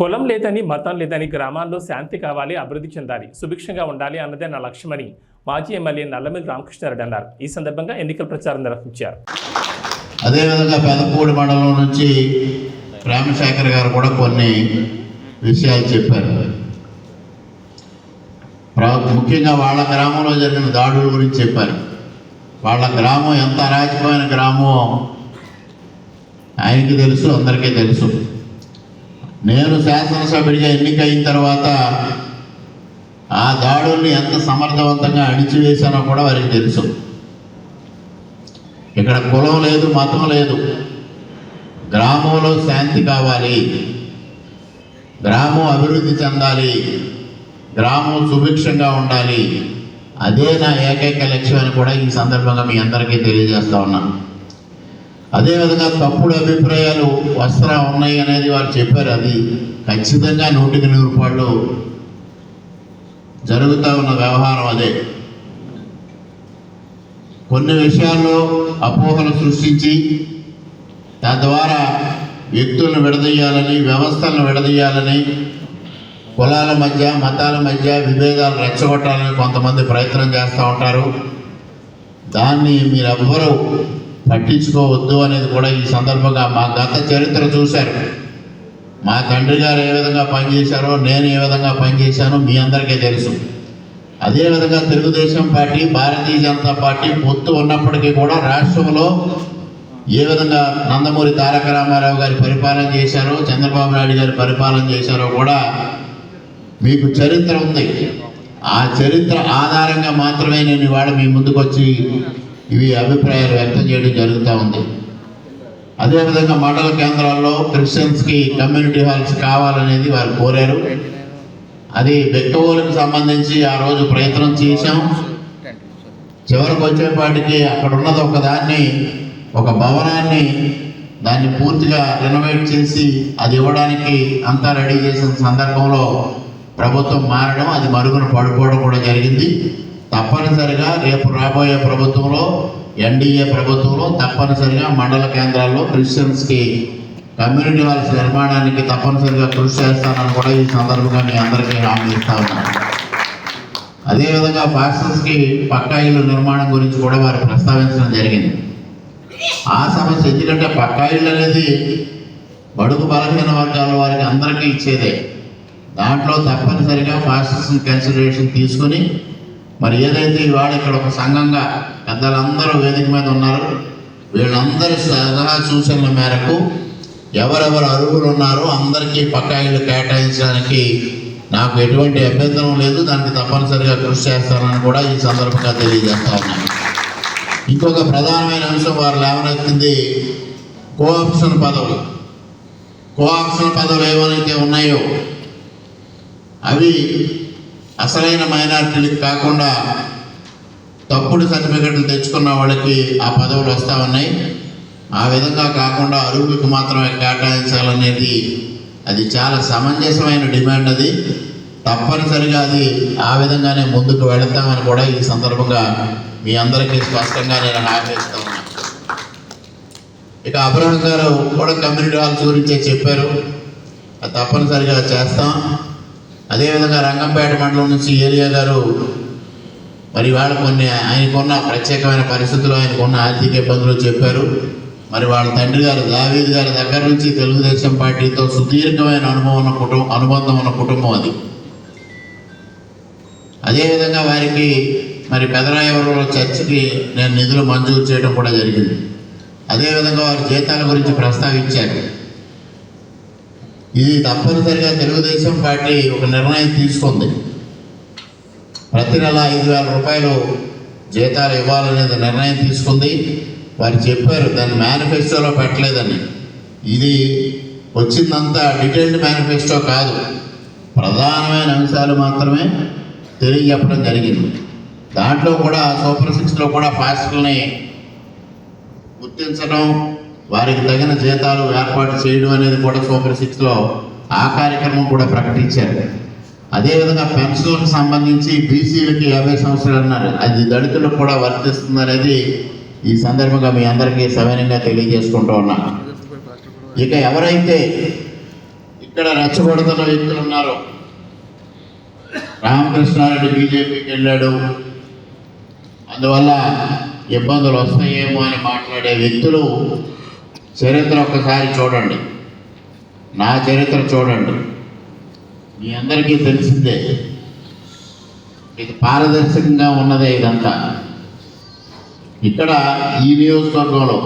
కులం లేదని మతం లేదని గ్రామాల్లో శాంతి కావాలి అభివృద్ధి చెందాలి సుభిక్షంగా ఉండాలి అన్నదే నా లక్ష్యమని మాజీ ఎమ్మెల్యే నల్లమిల్లి రామకృష్ణారెడ్డి అన్నారు. ఈ సందర్భంగా ఎన్నికల ప్రచారం నిర్వహించారు. అదేవిధంగా పెదపూడి మండలం నుంచి ప్రేమశేఖర్ గారు కూడా కొన్ని విషయాలు చెప్పారు. ముఖ్యంగా వాళ్ళ గ్రామంలో జరిగిన దాడుల గురించి చెప్పారు. వాళ్ళ గ్రామం ఎంత అరాజకమైన గ్రామం ఆయనకి తెలుసు అందరికీ తెలుసు. నేను శాసనసభ్యుడిగా ఎన్నికైన తర్వాత ఆ దాడుల్ని ఎంత సమర్థవంతంగా అణిచివేశానో కూడా వారికి తెలుసు. ఇక్కడ కులం లేదు మతం లేదు. గ్రామంలో శాంతి కావాలి. గ్రామం అభివృద్ధి చెందాలి. గ్రామం సుభిక్షంగా ఉండాలి. అదే నా ఏకైక లక్ష్యం అని కూడా ఈ సందర్భంగా మీ అందరికీ తెలియజేస్తా ఉన్నాను. అదేవిధంగా తప్పుడు అభిప్రాయాలు వస్త్రా ఉన్నాయి అనేది వారు చెప్పారు అది. ఖచ్చితంగా నూటికి నూరు రూపాయలు జరుగుతూ ఉన్న వ్యవహారం అదే. కొన్ని విషయాల్లో అపోహలు సృష్టించి తద్వారా వ్యక్తులను విడదీయాలని వ్యవస్థలను విడదీయాలని కులాల మధ్య మతాల మధ్య విభేదాలు రెచ్చగొట్టాలని కొంతమంది ప్రయత్నం చేస్తూ ఉంటారు. దాన్ని మీరెవ్వరూ పట్టించుకోవద్దు అనేది కూడా ఈ సందర్భంగా మా గత చరిత్ర చూశారు. మా తండ్రి గారు ఏ విధంగా పనిచేశారో నేను ఏ విధంగా పనిచేశానో మీ అందరికీ తెలుసు. అదేవిధంగా తెలుగుదేశం పార్టీ భారతీయ జనతా పార్టీ పొత్తు ఉన్నప్పటికీ కూడా రాష్ట్రంలో ఏ విధంగా నందమూరి తారక రామారావు గారి పరిపాలన చేశారో చంద్రబాబు నాయుడు గారి పరిపాలన చేశారో కూడా మీకు చరిత్ర ఉంది. ఆ చరిత్ర ఆధారంగా మాత్రమే నేను ఇవాళ మీ ముందుకు వచ్చి ఇవి అభిప్రాయాలు వ్యక్తం చేయడం జరుగుతూ ఉంది. అదేవిధంగా మండల కేంద్రాల్లో క్రిస్టియన్స్కి కమ్యూనిటీ హాల్స్ కావాలనేది వారు కోరారు. అది బెక్కవోలకు సంబంధించి ఆ రోజు ప్రయత్నం చేశాం. చివరికి వచ్చేపాటికి అక్కడ ఉన్నది ఒక దాన్ని ఒక భవనాన్ని దాన్ని పూర్తిగా రెనోవేట్ చేసి అది ఇవ్వడానికి అంతా రెడీ చేసిన సందర్భంలో ప్రభుత్వం మారడం అది మరుగున పడిపోవడం కూడా జరిగింది. తప్పనిసరిగా రేపు రాబోయే ప్రభుత్వంలో ఎన్డీఏ ప్రభుత్వంలో తప్పనిసరిగా మండల కేంద్రాల్లో క్రిస్టియన్స్కి కమ్యూనిటీ హాల్స్ నిర్మాణానికి తప్పనిసరిగా కృషి చేస్తానని కూడా ఈ సందర్భంగా మీ అందరికీ హామీ ఇస్తా ఉన్నాను. అదేవిధంగా పాస్టర్స్కి పక్కా ఇల్లు నిర్మాణం గురించి కూడా వారు ప్రస్తావించడం జరిగింది. ఆ సమస్య ఎందుకంటే పక్కా ఇల్లు అనేది బడుగు బలహీన వర్గాల వారికి అందరికీ ఇచ్చేదే. దాంట్లో తప్పనిసరిగా పాస్టర్స్ని కన్సిడరేషన్ తీసుకొని మరి ఏదైతే ఇవాళ ఇక్కడ ఒక సంఘంగా పెద్దలందరూ వేదిక మీద ఉన్నారు వీళ్ళందరి సలహా సూచనల మేరకు ఎవరెవరు అరువులు ఉన్నారో అందరికీ పక్కా కేటాయించడానికి నాకు ఎటువంటి అభ్యంతరం లేదు. దానికి తప్పనిసరిగా కృషి చేస్తానని కూడా ఈ సందర్భంగా తెలియజేస్తా ఉన్నాను. ఇంకొక ప్రధానమైన అంశం వారు లేవనెత్తింది కోఆప్షన్ పదవులు. కోఆప్షన్ పదవులు ఏవైతే ఉన్నాయో అవి అసలైన మైనార్టీలకు కాకుండా తప్పుడు సర్టిఫికెట్లు తెచ్చుకున్న వాళ్ళకి ఆ పదవులు వస్తూ ఉన్నాయి. ఆ విధంగా కాకుండా అరువులకు మాత్రమే కేటాయించాలనేది అది చాలా సమంజసమైన డిమాండ్ అది. తప్పనిసరిగా అది ఆ విధంగానే ముందుకు వెళతామని కూడా ఈ సందర్భంగా మీ అందరికీ స్పష్టంగా నేను ఆశిస్తా ఉన్నాను. ఇక అబ్రహం గారు కూడా కమ్యూనిటీ హాల్స్ గురించే చెప్పారు. అది తప్పనిసరిగా చేస్తాం. అదేవిధంగా రంగంపేట మండలం నుంచి ఏలియా గారు మరి వాళ్ళ కొన్ని ఆయనకున్న ప్రత్యేకమైన పరిస్థితులు ఆయనకున్న ఆర్థిక ఇబ్బందులు చెప్పారు. మరి వాళ్ళ తండ్రి గారు దావీద్ గారి దగ్గర నుంచి తెలుగుదేశం పార్టీతో సుదీర్ఘమైన అనుభవం ఉన్న కుటుంబం అనుబంధం ఉన్న కుటుంబం అది. అదేవిధంగా వారికి మరి పెదరాయవరంలో చర్చికి నేను నిధులు మంజూరు చేయడం కూడా జరిగింది. అదేవిధంగా వారి జీతాల గురించి ప్రస్తావించారు. ఇది తప్పనిసరిగా తెలుగుదేశం పార్టీ ఒక నిర్ణయం తీసుకుంది. ప్రతి నెల ఐదు వేల రూపాయలు జీతాలు ఇవ్వాలనేది నిర్ణయం తీసుకుంది. వారు చెప్పారు దాన్ని మేనిఫెస్టోలో పెట్టలేదని. ఇది వచ్చిందంతా డీటెయిల్డ్ మేనిఫెస్టో కాదు. ప్రధానమైన అంశాలు మాత్రమే తెలియజెప్పడం జరిగింది. దాంట్లో కూడా సూపర్ సిక్స్లో కూడా పాస్టర్ని గుర్తించడం వారికి తగిన జీతాలు ఏర్పాటు చేయడం అనేది కూడా సూపర్ సిక్స్లో ఆ కార్యక్రమం కూడా ప్రకటించారు. అదేవిధంగా పెన్షన్లకు సంబంధించి బీసీలకి యాభై సంవత్సరాలు అన్నారు. అది దళితులకు కూడా వర్తిస్తుంది అనేది ఈ సందర్భంగా మీ అందరికీ సవినంగా తెలియజేసుకుంటూ ఉన్నా. ఇక ఎవరైతే ఇక్కడ రెచ్చగొడుతున్న వ్యక్తులు ఉన్నారో రామకృష్ణారెడ్డి బీజేపీకి వెళ్ళాడు. అందువల్ల ఇబ్బందులు వస్తాయేమో అని మాట్లాడే వ్యక్తులు చరిత్ర ఒక్కసారి చూడండి. నా చరిత్ర చూడండి. మీ అందరికీ తెలిసిందే. ఇది పారదర్శకంగా ఉన్నదే ఇదంతా. ఇక్కడ ఈ నియోజకవర్గంలో